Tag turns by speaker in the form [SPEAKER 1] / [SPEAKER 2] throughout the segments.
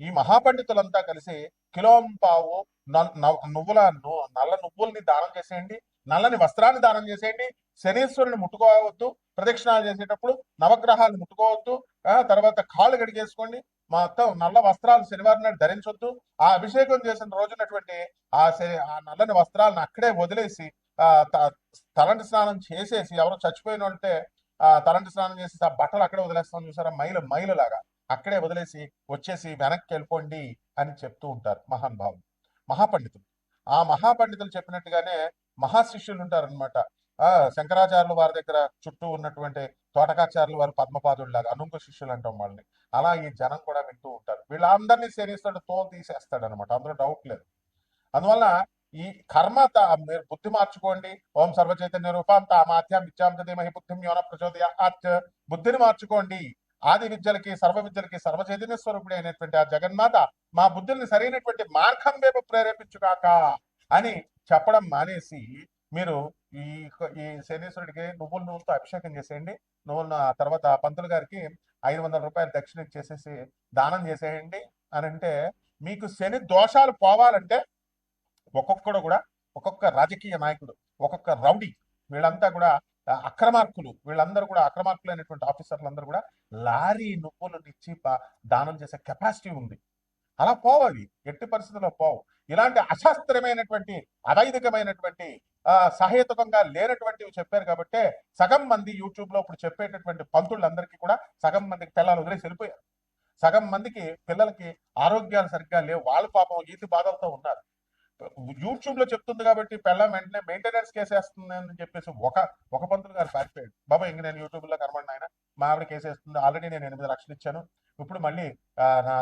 [SPEAKER 1] ఈ మహాపండితులంతా కలిసి కిలోంపావు నువ్వుల నల్ల నువ్వుల్ని దానం చేసేయండి నల్లని వస్త్రాన్ని దానం చేసేయండి శనీశ్వరుని ముట్టుకోవద్దు ప్రదక్షిణాలు చేసేటప్పుడు నవగ్రహాలు ముట్టుకోవద్దు ఆ తర్వాత కాళ్ళు గడిగేసుకోండి మొత్తం నల్ల వస్త్రాలు శనివారం నాడు ధరించొద్దు ఆ అభిషేకం చేసిన రోజునటువంటి ఆ ఆ నల్లని వస్త్రాలను అక్కడే వదిలేసి ఆ త- తలంటి స్నానం చేసేసి ఎవరో చచ్చిపోయిన ఉంటే ఆ తలంటి స్నానం చేసి ఆ బట్టలు అక్కడే వదిలేస్తాం చూసారా? మైలు మైలు లాగా అక్కడే వదిలేసి వచ్చేసి వెనక్కి వెళ్ళిపోండి అని చెప్తూ ఉంటారు మహానుభావులు మహాపండితులు. ఆ మహాపండితులు చెప్పినట్టుగానే మహాశిష్యులు ఉంటారనమాట ఆ శంకరాచార్యులు వారి దగ్గర చుట్టూ ఉన్నటువంటి తోటకాచార్యులు వారు పద్మపాదులు లాగా అనుంక శిష్యులు అంటాం వాళ్ళని. అలా ఈ జనం కూడా వింటూ ఉంటారు. వీళ్ళందరినీ శనిస్తాడు తోలు తీసేస్తాడు అనమాట అందులో డౌట్ లేదు. అందువల్ల ఈ కర్మ మీరు బుద్ధి మార్చుకోండి. ఓం సర్వచైతన్య రూపం మాధ్యం ఇచ్చాం ధీమహి బుద్ధిం యోన ప్రచోదయ బుద్ధిని మార్చుకోండి. ఆది విద్యలకి సర్వ విద్యలకి సర్వచైతన్య స్వరూపుడి అయినటువంటి ఆ జగన్మాత మా బుద్ధుల్ని సరైనటువంటి మార్గం వైపు ప్రేరేపించుగాక అని చెప్పడం మానేసి మీరు ఈ ఈ శనీశ్వరుడికి నువ్వుల నూనెతో అభిషేకం చేసేయండి. నువ్వులను ఆ తర్వాత పంతులు గారికి ఐదు వందల రూపాయలు దక్షిణ ఇచ్చేసేసి దానం చేసేయండి అని అంటే మీకు శని దోషాలు పోవాలంటే ఒక్కొక్కడు కూడా ఒక్కొక్క రాజకీయ నాయకుడు ఒక్కొక్క రౌడీ వీళ్ళంతా కూడా అక్రమార్కులు వీళ్ళందరూ కూడా అక్రమార్కులైనటువంటి ఆఫీసర్లు అందరూ కూడా లారీ నువ్వులు ఇచ్చి దానం చేసే కెపాసిటీ ఉంది. అలా పోవు అవి. ఎట్టి పరిస్థితుల్లో పోవు. ఇలాంటి అశాస్త్రమైనటువంటి అవైదికమైనటువంటి సహేతుకంగా లేనటువంటివి చెప్పారు కాబట్టి సగం మంది యూట్యూబ్లో ఇప్పుడు చెప్పేటటువంటి పంతులందరికీ కూడా సగం మందికి పిల్లలు వదిలేసి వెళ్ళిపోయారు. సగం మందికి పిల్లలకి ఆరోగ్యాలు సరిగ్గా లేవు. వాళ్ళ పాపం ఈతి బాధలతో ఉన్నారు. యూట్యూబ్లో చెప్తుంది కాబట్టి పెళ్ళం వెంటనే మెయింటెనెన్స్ కేసేస్తుంది అని చెప్పేసి ఒక ఒక పంతులు గారు పారిపోయాడు. బాబా ఇంక నేను యూట్యూబ్లో కనబడిన ఆయన మా ఆవిడ కేసేస్తుంది. ఆల్రెడీ నేను ఎనిమిది లక్షలు ఇచ్చాను. ఇప్పుడు మళ్ళీ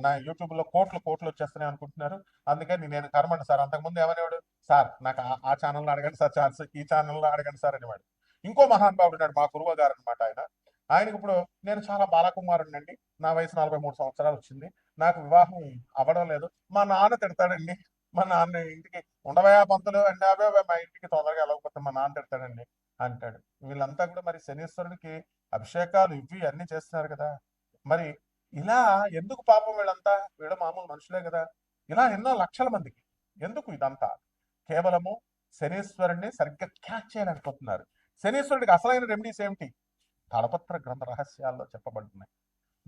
[SPEAKER 1] నా- యూట్యూబ్లో కోట్లు కోట్లు వచ్చేస్తున్నాయి అనుకుంటున్నారు. అందుకని నేను కనబడి సార్. అంతకుముందు ఏమనేవాడు సార్ నాకు ఆ- ఆ ఛానల్లో అడగండి సార్. ఛాన్స్ ఈ ఛానల్లో అడగండి సార్ అనేవాడు. ఇంకో మహానుభావుడు ఉన్నాడు మా గురువు గారు అనమాట ఆయన. ఆయనకి ఇప్పుడు నేను చాలా బాలకుమారుడిని అండి నా వయసు నలభై మూడు సంవత్సరాలు వచ్చింది. నాకు వివాహం అవ్వడం లేదు. మా నాన్న తిడతాడండి. మా నాన్న ఇంటికి ఉండవయా పంతులు అంటే అవే మా ఇంటికి తొందరగా వెళ్ళకపోతే మా నాన్న తిడతాడండి అంటాడు. వీళ్ళంతా కూడా మరి శనీశ్వరుడికి అభిషేకాలు ఇవి అన్ని చేస్తున్నారు కదా. మరి ఇలా ఎందుకు పాపం వీళ్ళంతా? వీళ్ళ మామూలు మనుషులే కదా. ఇలా ఎన్నో లక్షల మందికి ఎందుకు ఇదంతా? కేవలము శనీశ్వరుణ్ణి సరిగ్గా క్యాచ్ చేయలేకపోతున్నారు. శనీశ్వరుడికి అసలైన రెమెడీస్ ఏమిటి? తలపత్ర గ్రంథ రహస్యాల్లో చెప్పబడుతున్నాయి.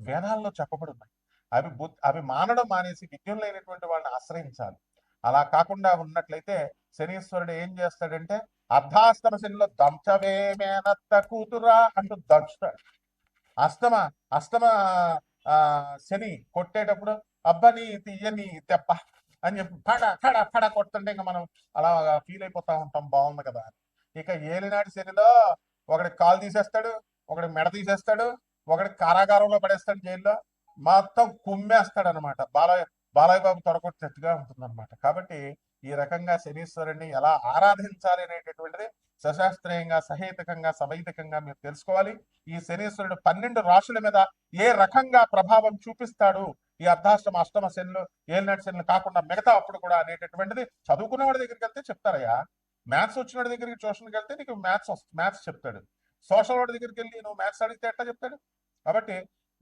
[SPEAKER 1] వేదాల్లో చెప్పబడున్నాయి. అవి బుద్ధి అవి మానడం మానేసి విజ్ఞం లేనటువంటి వాళ్ళని ఆశ్రయించాలి. అలా కాకుండా ఉన్నట్లయితే శనీశ్వరుడు ఏం చేస్తాడంటే అర్ధాస్తమ శనిలో దంశవేమేనత్త కూతురా అంటూ దంచుతాడు. అస్తమ అస్తమ ఆ, శని కొట్టేటప్పుడు అబ్బని తీయని తెప్ప అని చెప్పి పడ ఫడ పడ కొడుతుంటే ఇంకా మనం అలా ఫీల్ అయిపోతా ఉంటాం బాగుంది కదా ఇక ఏలినాటి శనిలో ఒకటి కాలు తీసేస్తాడు ఒకటి మెడ తీసేస్తాడు ఒకటి కారాగారంలో పడేస్తాడు జైల్లో మొత్తం కుమ్మేస్తాడు అనమాట బాలయ్య బాలయ్య బాబు తొడగొట్టినట్టుగా ఉంటుందన్నమాట. కాబట్టి ఈ రకంగా శనీశ్వరుని ఎలా ఆరాధించాలి అనేటటువంటిది సశాస్త్రీయంగా సహేతకంగా సమైతకంగా మీరు తెలుసుకోవాలి. ఈ శనీశ్వరుడు పన్నెండు రాశుల మీద ఏ రకంగా ప్రభావం చూపిస్తాడు? ఈ అర్ధాష్టమ అష్టమ శనులు ఏలినాటి శనులు కాకుండా మిగతా అప్పుడు కూడా అనేటటువంటిది చదువుకున్న వాడి దగ్గరికి వెళ్తే చెప్తారయ్యా. మ్యాథ్స్ వచ్చిన వాడి దగ్గరికి ట్యూషన్కి వెళ్తే నీకు మ్యాథ్స్ మ్యాథ్స్ చెప్తాడు. సోషల్ వాడి దగ్గరికి వెళ్ళి నువ్వు మ్యాథ్స్ అడిగితే ఎట్లా చెప్తాడు? కాబట్టి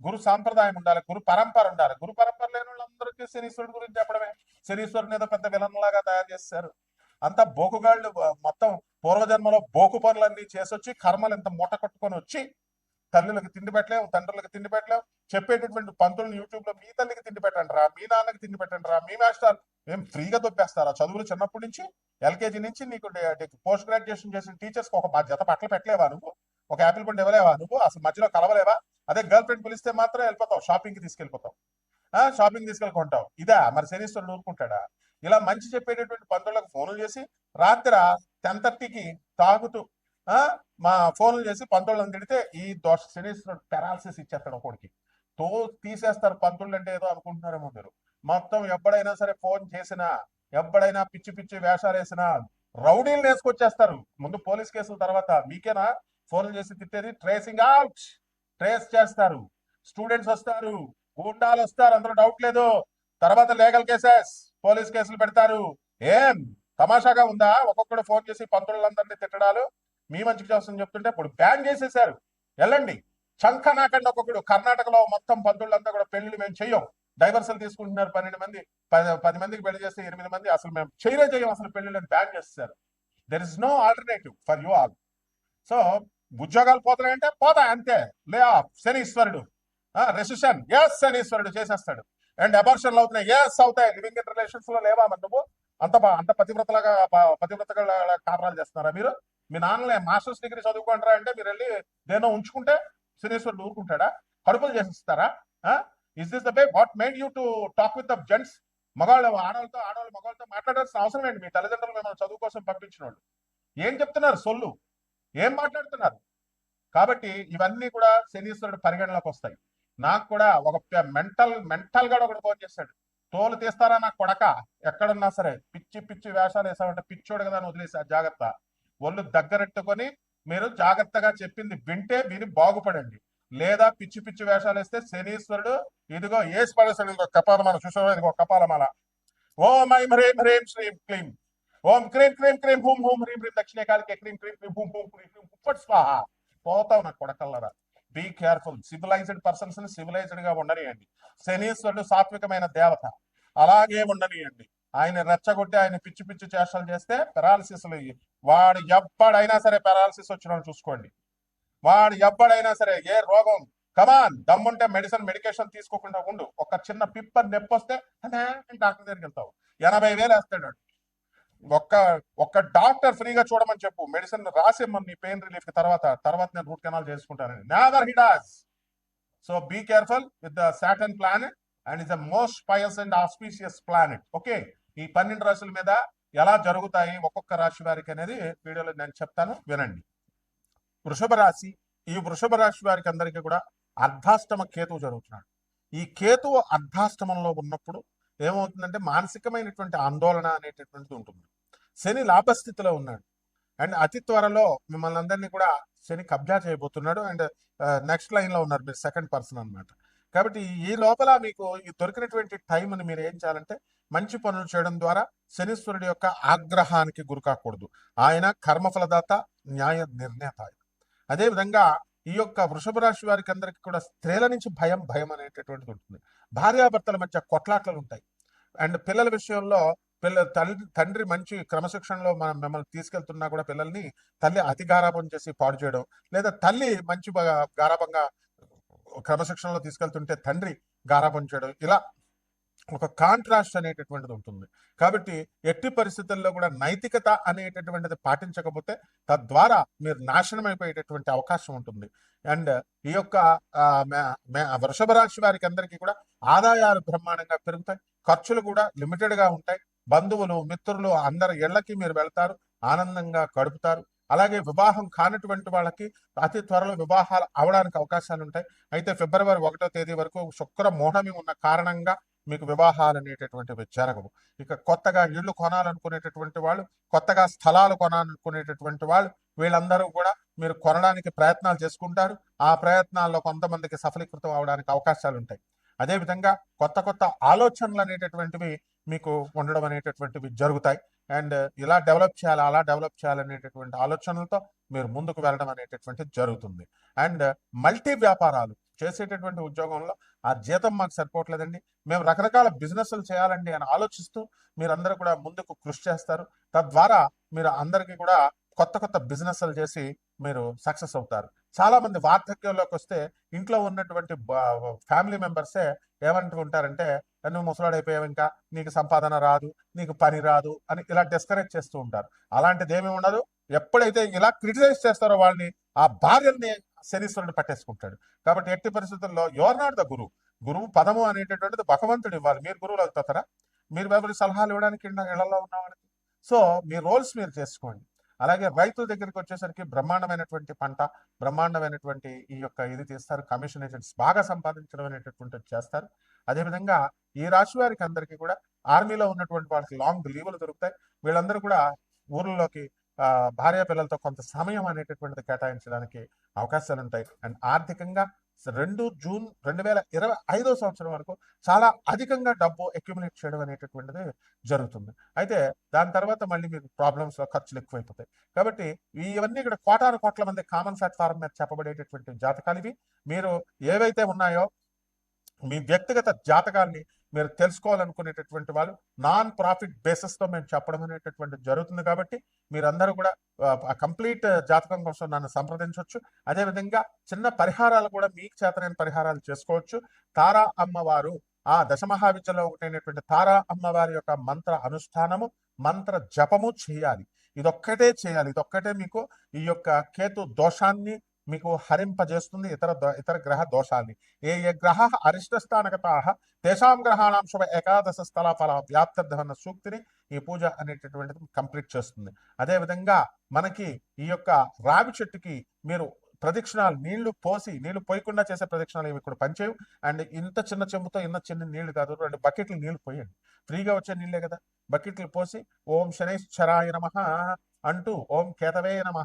[SPEAKER 1] గురు సాంప్రదాయం ఉండాలి గురు పరంపర ఉండాలి. గురు పరంపర లేని శనీశ్వరుడు గురించి చెప్పడమే. శనీశ్వరుని ఏదో పెద్ద విలన్ లాగా తయారు చేస్తారు అంతా బోకుగాళ్ళు మొత్తం పూర్వజన్మలో బోకు పనులన్నీ చేసొచ్చి కర్మలు ఇంత మూట కట్టుకొని వచ్చి తల్లులకు తిండి పెట్టలేము తండ్రులకు తిండి పెట్టలేము చెప్పేటటువంటి పంతులను యూట్యూబ్లో మీ తల్లికి తిండి పెట్టండి రా మీ నాన్నకి తిండి పెట్టండి రా మీ మాస్టర్ ఏం ఫ్రీగా దొబ్బేస్తారా చదువులు చిన్నప్పటి నుంచి ఎల్కేజీ నుంచి నీకు పోస్ట్ గ్రాడ్యుయేషన్ చేసిన టీచర్స్ ఒక మా జత పట్ల పెట్టలేవా నువ్వు? ఒక యాపిల్ పండు ఇవ్వలేవా నువ్వు? అసలు మధ్యలో కలవలేవా? అదే గర్ల్ ఫ్రెండ్ పిలిస్తే మాత్రం వెళ్ళిపోతావు షాపింగ్కి తీసుకెళ్ళిపోతావు. ఆ షాపింగ్ కొంటాం. ఇదా మరి శనిస్తుడు ఊరుకుంటాడా? ఇలా మంచి చెప్పేటటువంటి పంతులకు ఫోన్లు చేసి రాత్రి టెన్ థర్టీకి తాగుతూ ఆ మా ఫోన్లు చేసి పంతులను తిడితే ఈ దోష శనిస్తుడు పెరాలసిస్ ఇచ్చేస్తాడు ఒకడికి. తో తీసేస్తారు పంతులు అంటే ఏదో అనుకుంటున్నారేమో మీరు. మొత్తం ఎప్పుడైనా సరే ఫోన్ చేసినా ఎప్పుడైనా పిచ్చి పిచ్చి వేషాలు వేసినా రౌడీలు వేసుకొచ్చేస్తారు. ముందు పోలీస్ కేసుల తర్వాత మీకేనా? ఫోన్లు చేసి తిట్టేది ట్రేసింగ్ అవుట్. ట్రేస్ చేస్తారు. స్టూడెంట్స్ వస్తారు. గుండాలు వస్తారు అందులో డౌట్ లేదు. తర్వాత లీగల్ కేసెస్ పోలీస్ కేసులు పెడతారు. ఏం? తమాషాగా ఉందా? ఒక్కొక్కడు ఫోన్ చేసి పంతులందరినీ తిట్టడాలు. మీ మంచికి చేస్తామని చెప్తుంటే ఇప్పుడు బ్యాన్ చేసేసారు వెళ్ళండి. చంక ఒక్కొక్కడు. కర్ణాటకలో మొత్తం పంతులంతా కూడా పెళ్ళి మేము చెయ్యం. డైవర్సల్ తీసుకుంటున్నారు పన్నెండు మంది. పది పది మందికి పెళ్ళి చేస్తే ఎనిమిది మంది. అసలు మేము చేయలే చేయం అసలు పెళ్ళిళ్ళని బ్యాన్ చేస్తారు there is no alternative for you all so ఉద్యోగాలు పోతున్నాయంటే పోతాయి అంతే. లే ఆఫ్ శనీశ్వరుడు. రెసిషన్ ఎస్ శనీశ్వరుడు చేసేస్తాడు. అండ్ అబార్షన్లు అవుతున్నాయి. ఎస్ అవుతాయి. లివింగ్ ఇన్ రిలేషన్స్లో లేవా మరి నువ్వు? అంత అంత పతివ్రతలాగా పతివ్రతగా కాపురాలు చేస్తున్నారా మీరు? మీ నాన్నలే మాస్టర్స్ డిగ్రీ చదువుకుంటారా అంటే మీరు వెళ్ళి దేనో ఉంచుకుంటే శనీశ్వరుడు ఊరుకుంటాడా? కడుపులు చేసిస్తారా? Is this the way what made you to talk with the gents మగవాళ్ళు ఆడవాళ్ళతో ఆడవాళ్ళు మగవాళ్ళతో మాట్లాడాల్సిన అవసరం ఏంటి? మీ తల్లిదండ్రులు మిమ్మల్ని చదువు కోసం పంపించిన వాళ్ళు. ఏం చెప్తున్నారు? సొల్లు. ఏం మాట్లాడుతున్నారు? కాబట్టి ఇవన్నీ కూడా శనీశ్వరుడు పరిగణలోకి వస్తాయి. నాకు కూడా ఒక మెంటల్ మెంటల్గా ఒకటి ఫోన్ చేస్తాడు. తోలు తీస్తారా నా కొడక? ఎక్కడున్నా సరే పిచ్చి పిచ్చి వేషాలు వేసామంటే పిచ్చోడు కదా అని వదిలేసా జాగ్రత్త. ఒళ్ళు దగ్గరెట్టుకొని మీరు జాగ్రత్తగా చెప్పింది వింటే విని బాగుపడండి. లేదా పిచ్చి పిచ్చి వేషాలు వేస్తే శనీశ్వరుడు ఇదిగో ఏసి పడేస్తాడు ఇదిగో కపాలమాల చూసావా? ఇదిగో కపాలమాల. ఓం ఐం హ్రీం హ్రీం శ్రీం క్లీం. ఓం క్రీం క్రీం క్రీం హూం హూం హ్రీం హ్రీం దక్షిణ కాలికే క్రీం క్రీం క్రీం హూం హూం క్రీం క్రీం ఉప్పట్ స్వాహ. పోతావు నా కొడకల్లరా. బీ కేర్ఫుల్ సివిలైజ్డ్ పర్సన్స్ని సివిలైజ్డ్గా ఉండనియండి. శనీశ్వరుడు సాత్వికమైన దేవత. అలాగే ఉండనియండి. ఆయన రెచ్చగొట్టి ఆయన పిచ్చి పిచ్చి చేష్టలు చేస్తే పెరాలసిస్ వాడు ఎప్పుడైనా సరే పెరాలసిస్ వచ్చిన చూసుకోండి. వాడు ఎప్పుడైనా సరే ఏ రోగం కమాన్ దమ్ముంటే మెడిసిన్ మెడికేషన్ తీసుకోకుండా ఉండు. ఒక చిన్న పిప్పర్ నొప్పి వస్తే డాక్టర్ దగ్గరికి వెళ్తావు. ఎనభై వేలు వేస్తాడు ఒక్క ఒక్క డాక్టర్ ఫ్రీగా చూడమని చెప్పు. మెడిసిన్ రాసేమ్మని నీ పెయిన్ రిలీఫ్కి తర్వాత తర్వాత నేను రూట్ కెనాల్ చేసుకుంటానని. Never hideous so be careful with the Saturn planet and is the most pious and auspicious planet okay ఈ పన్నెండు రాశుల మీద ఎలా జరుగుతాయి ఒక్కొక్క రాశి వారికి అనేది వీడియోలో నేను చెప్తాను. వినండి. వృషభ రాశి ఈ వృషభ రాశి వారికి అందరికీ కూడా అర్ధాష్టమ కేతువు జరుగుతున్నాడు. ఈ కేతువు అర్ధాష్టమంలో ఉన్నప్పుడు ఏమవుతుందంటే మానసికమైనటువంటి ఆందోళన అనేటటువంటిది ఉంటుంది. శని లాభస్థితిలో ఉన్నాడు. అండ్ అతి త్వరలో మిమ్మల్ని అందరినీ కూడా శని కబ్జా చేయబోతున్నాడు. అండ్ నెక్స్ట్ లైన్లో ఉన్నారు మీరు సెకండ్ పర్సన్ అన్నమాట. కాబట్టి ఈ లోపల మీకు ఈ దొరికినటువంటి టైంని మీరు ఏం చేయాలంటే మంచి పనులు చేయడం ద్వారా శనీశ్వరుడి యొక్క ఆగ్రహానికి గురికాకూడదు ఆయన కర్మఫలదాత న్యాయ నిర్ణేత అదేవిధంగా ఈ యొక్క వృషభ రాశి వారికి అందరికి కూడా స్త్రీల నుంచి భయం భయం అనేటటువంటిది ఉంటుంది. భార్యాభర్తల మధ్య కొట్లాటలు ఉంటాయి. అండ్ పిల్లల విషయంలో పిల్ల తల్లి తండ్రి మంచి క్రమశిక్షణలో మనం మిమ్మల్ని తీసుకెళ్తున్నా కూడా పిల్లల్ని తల్లి అతి గారాపం చేసి పాడు చేయడం లేదా తల్లి మంచి గారాభంగా క్రమశిక్షణలో తీసుకెళ్తుంటే తండ్రి గారాపం చేయడం ఇలా ఒక కాంట్రాస్ట్ అనేటటువంటిది ఉంటుంది. కాబట్టి ఎట్టి పరిస్థితుల్లో కూడా నైతికత అనేటటువంటిది పాటించకపోతే తద్వారా మీరు నాశనం అయిపోయేటటువంటి అవకాశం ఉంటుంది. అండ్ ఈ యొక్క మే- వృషభ రాశి వారికి అందరికీ కూడా ఆదాయాలు బ్రహ్మాండంగా పెరుగుతాయి. ఖర్చులు కూడా లిమిటెడ్గా ఉంటాయి. బంధువులు మిత్రులు అందరి ఇళ్ళకి మీరు వెళ్తారు ఆనందంగా గడుపుతారు. అలాగే వివాహం కానటువంటి వాళ్ళకి అతి త్వరలో వివాహాలు అవడానికి అవకాశాలు ఉంటాయి. అయితే ఫిబ్రవరి ఒకటో తేదీ వరకు శుక్ర మోహమి ఉన్న కారణంగా మీకు వివాహాలు అనేటటువంటివి జరగవు. ఇక కొత్తగా ఇళ్ళు కొనాలనుకునేటటువంటి వాళ్ళు కొత్తగా స్థలాలు కొనాలనుకునేటటువంటి వాళ్ళు వీళ్ళందరూ కూడా మీరు కొనడానికి ప్రయత్నాలు చేసుకుంటారు. ఆ ప్రయత్నాల్లో కొంతమందికి సఫలీకృతం అవడానికి అవకాశాలు ఉంటాయి. అదేవిధంగా కొత్త కొత్త ఆలోచనలు అనేటటువంటివి మీకు ఉండడం అనేటటువంటివి జరుగుతాయి. అండ్ ఇలా డెవలప్ చేయాలి అలా డెవలప్ చేయాలనేటటువంటి ఆలోచనలతో మీరు ముందుకు వెళ్ళడం అనేటటువంటిది జరుగుతుంది. అండ్ మల్టీ వ్యాపారాలు చేసేటటువంటి ఉద్యోగంలో ఆ జీతం మాకు సరిపోవట్లేదండి. మేము రకరకాల బిజినెస్లు చేయాలండి అని ఆలోచిస్తూ మీరందరూ కూడా ముందుకు కృషి చేస్తారు. తద్వారా మీరు అందరికీ కూడా కొత్త కొత్త బిజినెస్లు చేసి మీరు సక్సెస్ అవుతారు. చాలా మంది వార్ధక్యంలోకి వస్తే ఇంట్లో ఉన్నటువంటి ఫ్యామిలీ మెంబర్సే ఏమంటుంటారంటే నువ్వు ముసలాడైపోయావు ఇంకా నీకు సంపాదన రాదు నీకు పని రాదు అని ఇలా డిస్కరేజ్ చేస్తూ ఉంటారు. అలాంటిది ఏమి ఉండదు. ఎప్పుడైతే ఇలా క్రిటిసైజ్ చేస్తారో వాళ్ళని ఆ భార్యల్ని శనీశ్వరుడు పట్టేసుకుంటాడు. కాబట్టి ఎట్టి పరిస్థితుల్లో యువర్ నాట్ ద గురువు. గురువు పదము అనేటటువంటిది భగవంతుడు ఇవ్వాలి. మీరు గురువులు అవుతారా? మీరు ఎవరి సలహాలు ఇవ్వడానికి ఇళ్ళలో ఉన్న వాళ్ళకి? సో మీ రోల్స్ మీరు చేసుకోండి. అలాగే రైతుల దగ్గరికి వచ్చేసరికి బ్రహ్మాండమైనటువంటి పంట బ్రహ్మాండమైనటువంటి ఈ యొక్క ఇది తీస్తారు కమిషన్ ఏజెంట్స్ బాగా సంపాదించడం అనేటటువంటిది చేస్తారు. అదేవిధంగా ఈ రాశి వారికి అందరికీ కూడా ఆర్మీలో ఉన్నటువంటి వాళ్ళకి లాంగ్ లీవులు దొరుకుతాయి. వీళ్ళందరూ కూడా ఊర్లలోకి భార్య పిల్లలతో కొంత సమయం అనేటటువంటిది కేటాయించడానికి అవకాశాలు ఉంటాయి అండ్ ఆర్థికంగా రెండు జూన్ రెండు వేల ఇరవై ఐదో సంవత్సరం వరకు చాలా అధికంగా డబ్బు అక్యుములేట్ చేయడం అనేటటువంటిది జరుగుతుంది. అయితే దాని తర్వాత మళ్ళీ మీకు ప్రాబ్లమ్స్ ఖర్చులు ఎక్కువైపోతాయి. కాబట్టి ఇవన్నీ ఇక్కడ కోటాను కోట్ల మంది కామన్ ప్లాట్ఫారం మీద చెప్పబడేటటువంటి జాతకాలు ఇవి. మీరు ఏవైతే ఉన్నాయో మీ వ్యక్తిగత జాతకాల్ని మీరు తెలుసుకోవాలనుకునేటటువంటి వాళ్ళు నాన్ ప్రాఫిట్ బేసిస్తో మేము చెప్పడం అనేటటువంటి జరుగుతుంది కాబట్టి మీరందరూ కూడా కంప్లీట్ జాతకం కోసం నన్ను సంప్రదించవచ్చు. అదేవిధంగా చిన్న పరిహారాలు కూడా మీకు చేతనైన పరిహారాలు చేసుకోవచ్చు. తారా అమ్మవారు ఆ దశమహావిద్యలో ఒకటైనటువంటి తారా అమ్మవారి యొక్క మంత్ర అనుష్ఠానము మంత్ర జపము చేయాలి. ఇదొక్కటే చేయాలి. ఇదొక్కటే మీకు ఈ యొక్క కేతు దోషాన్ని మీకు హరింపజేస్తుంది ఇతర దో- ఇతర గ్రహ దోషాన్ని. ఏ ఏ గ్రహ అరిష్టస్థానగతా తేషాం గ్రహాణం శుభ ఏకాదశ స్థల ఫల వ్యాప్తర్థమన్న సూక్తిని ఈ పూజ అనేటటువంటిది కంప్లీట్ చేస్తుంది. అదేవిధంగా మనకి ఈ యొక్క రావి చెట్టుకి మీరు ప్రదక్షిణాలు నీళ్ళు పోసి నీళ్ళు పోయకుండా చేసే ప్రదక్షిణాలు ఇవి ఇక్కడ పనిచేయవు. అండ్ ఇంత చిన్న చెంబుతో ఇంత చిన్న నీళ్ళు కాదు రెండు బకెట్లు నీళ్ళు పోయండి. ఫ్రీగా వచ్చే నీళ్ళే కదా. బకెట్లు పోసి ఓం శనైశ్చరాయ నమ అంటూ ఓం కేతవే నమ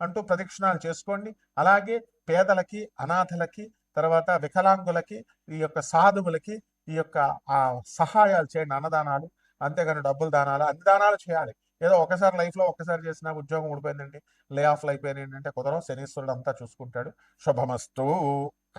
[SPEAKER 1] అంటూ ప్రదక్షిణాలు చేసుకోండి. అలాగే పేదలకి అనాథలకి తర్వాత వికలాంగులకి ఈ యొక్క సాధువులకి ఈ యొక్క ఆ సహాయాలు చేయండి. అన్నదానాలు అంతేగాని డబ్బులు దానాలు అన్ని దానాలు చేయాలి. ఏదో ఒకసారి లైఫ్లో ఒకసారి చేసిన ఉద్యోగం ఊడిపోయిందండి. లే ఆఫ్లు అయిపోయినాయి అంటే కుదరం శనీశ్వరుడు అంతా చూసుకుంటాడు. శుభమస్తు.